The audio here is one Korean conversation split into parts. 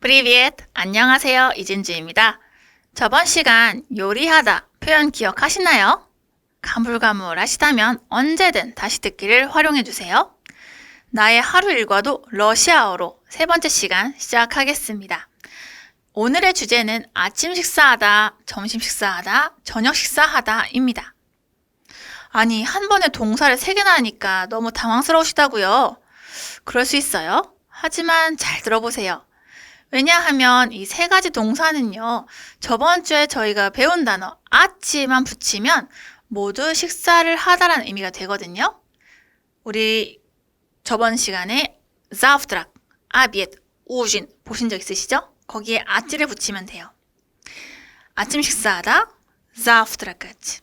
프리비엣 안녕하세요 이진주입니다. 저번 시간 요리하다 표현 기억하시나요? 가물가물하시다면 언제든 다시 듣기를 활용해 주세요. 나의 하루 일과도 러시아어로 세 번째 시간 시작하겠습니다. 오늘의 주제는 아침 식사하다, 점심 식사하다, 저녁 식사하다입니다. 아니, 한 번에 동사를 세 개나 하니까 너무 당황스러우시다고요? 그럴 수 있어요. 하지만 잘 들어보세요. 왜냐하면 이 세 가지 동사는요, 저번 주에 저희가 배운 단어 아치만 붙이면 모두 식사를 하다라는 의미가 되거든요. 우리 저번 시간에 자프드락, 아비엣, 우진 보신 적 있으시죠? 거기에 아치를 붙이면 돼요. 아침 식사하다, 자프드락까지.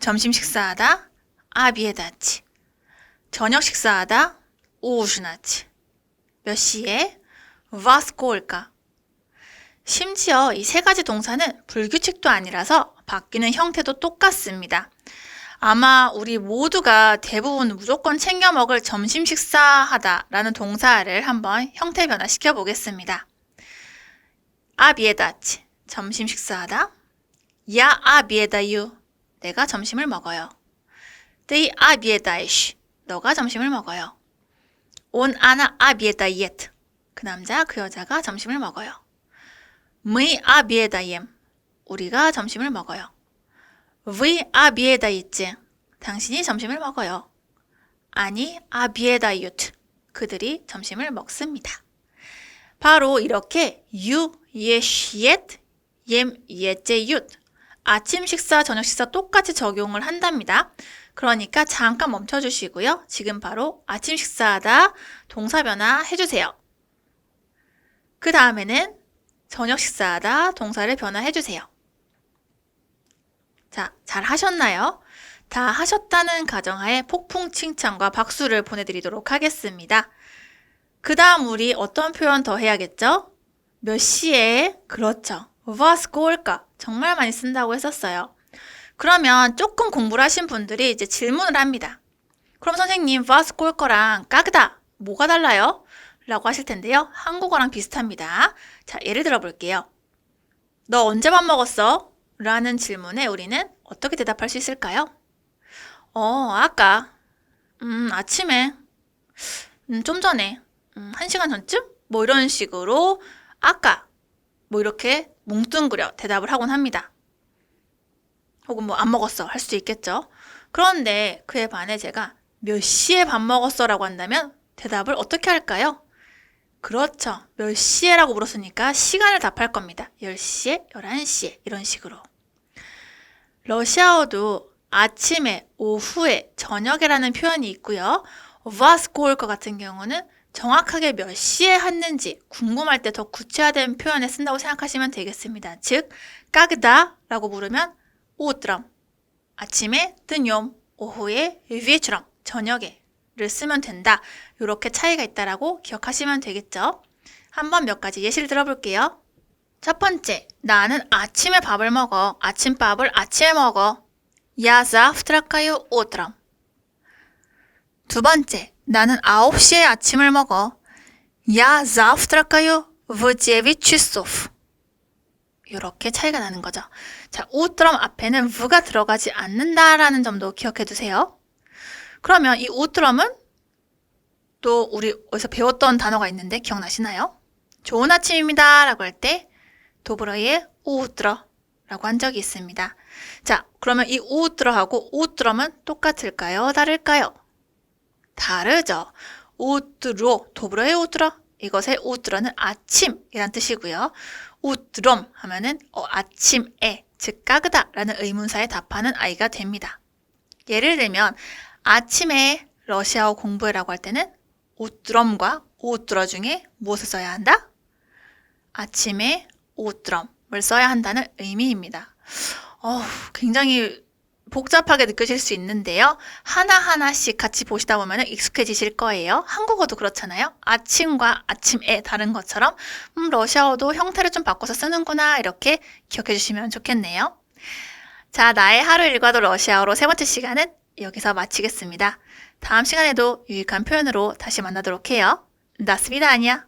점심 식사하다, 아비에다치. 저녁 식사하다, 우즈나치. 몇 시에? во сколько? 심지어 이 세 가지 동사는 불규칙도 아니라서 바뀌는 형태도 똑같습니다. 아마 우리 모두가 대부분 무조건 챙겨 먹을 점심 식사하다 라는 동사를 한번 형태 변화시켜 보겠습니다. 아비에다치 점심 식사하다. 야 아비에다유 내가 점심을 먹어요. 네 아비에다이쉬 너가 점심을 먹어요. 온 아나 아비에다이에트 그 남자 그 여자가 점심을 먹어요. Мы обедаем 우리가 점심을 먹어요. Вы обедаете 당신이 점심을 먹어요. 아니 обедают 그들이 점심을 먹습니다. 바로 이렇게 you, yes, yet, yem, yet제윷 아침 식사, 저녁 식사 똑같이 적용을 한답니다. 그러니까 잠깐 멈춰주시고요. 지금 바로 아침 식사하다 동사 변화 해주세요. 그 다음에는 저녁 식사하다 동사를 변화해 주세요. 자, 잘 하셨나요? 다 하셨다는 가정하에 폭풍 칭찬과 박수를 보내드리도록 하겠습니다. 그 다음 우리 어떤 표현 더 해야겠죠? 몇 시에? 그렇죠. 와스고올까? 정말 많이 쓴다고 했었어요. 그러면 조금 공부를 하신 분들이 이제 질문을 합니다. 그럼 선생님, 와스고올 거랑 까그다 뭐가 달라요? 라고 하실 텐데요. 한국어랑 비슷합니다. 자, 예를 들어 볼게요. 너 언제 밥 먹었어? 라는 질문에 우리는 어떻게 대답할 수 있을까요? 어, 아까, 음, 아침에, 음, 좀 전에, 음, 한 시간 전쯤? 뭐 이런 식으로, 아까, 뭐 이렇게 뭉뚱그려 대답을 하곤 합니다. 혹은 뭐 안 먹었어 할 수도 있겠죠. 그런데 그에 반해 제가 몇 시에 밥 먹었어 라고 한다면 대답을 어떻게 할까요? 그렇죠. 몇 시에 라고 물었으니까 시간을 답할 겁니다. 10시에, 11시에 이런 식으로. 러시아어도 아침에, 오후에, 저녁에라는 표현이 있고요. 와스코올거 같은 경우는 정확하게 몇 시에 했는지 궁금할 때 더 구체화된 표현에 쓴다고 생각하시면 되겠습니다. 즉, 까그다 라고 부르면 우트럼 아침에, 드뇽, 오후에, 위에처럼 저녁에 를 쓰면 된다. 이렇게 차이가 있다라고 기억하시면 되겠죠. 한번 몇 가지 예시를 들어볼게요. 첫 번째, 나는 아침에 밥을 먹어. 아침밥을 아침에 먹어. Я завтракаю утром. 두 번째, 나는 9시에 아침을 먹어. Я завтракаю в 9 часов. 이렇게 차이가 나는 거죠. 자, 우트럼 앞에는 v가 들어가지 않는다라는 점도 기억해 두세요. 그러면 이 우트럼은 또 우리 어디서 배웠던 단어가 있는데 기억나시나요? 좋은 아침입니다 라고 할 때 도브러의 우트러 라고 한 적이 있습니다. 자, 그러면 이 우트러하고 우트럼은 똑같을까요? 다를까요? 다르죠. 우트로, 도브러의 우트러. 이것의 우트러는 아침이란 뜻이고요. 우트롬 하면은 어, 아침에, 즉 까그다라는 의문사에 답하는 아이가 됩니다. 예를 들면 아침에 러시아어 공부해라고 할 때는 우트럼과 우트러 중에 무엇을 써야 한다? 아침에 우트럼을 써야 한다는 의미입니다. 어, 굉장히 복잡하게 느껴질 수 있는데요. 하나하나씩 같이 보시다 보면 익숙해지실 거예요. 한국어도 그렇잖아요. 아침과 아침에 다른 것처럼, 음, 러시아어도 형태를 좀 바꿔서 쓰는구나, 이렇게 기억해 주시면 좋겠네요. 자, 나의 하루 일과도 러시아어로 세 번째 시간은 여기서 마치겠습니다. 다음 시간에도 유익한 표현으로 다시 만나도록 해요. 나스비다 아니야.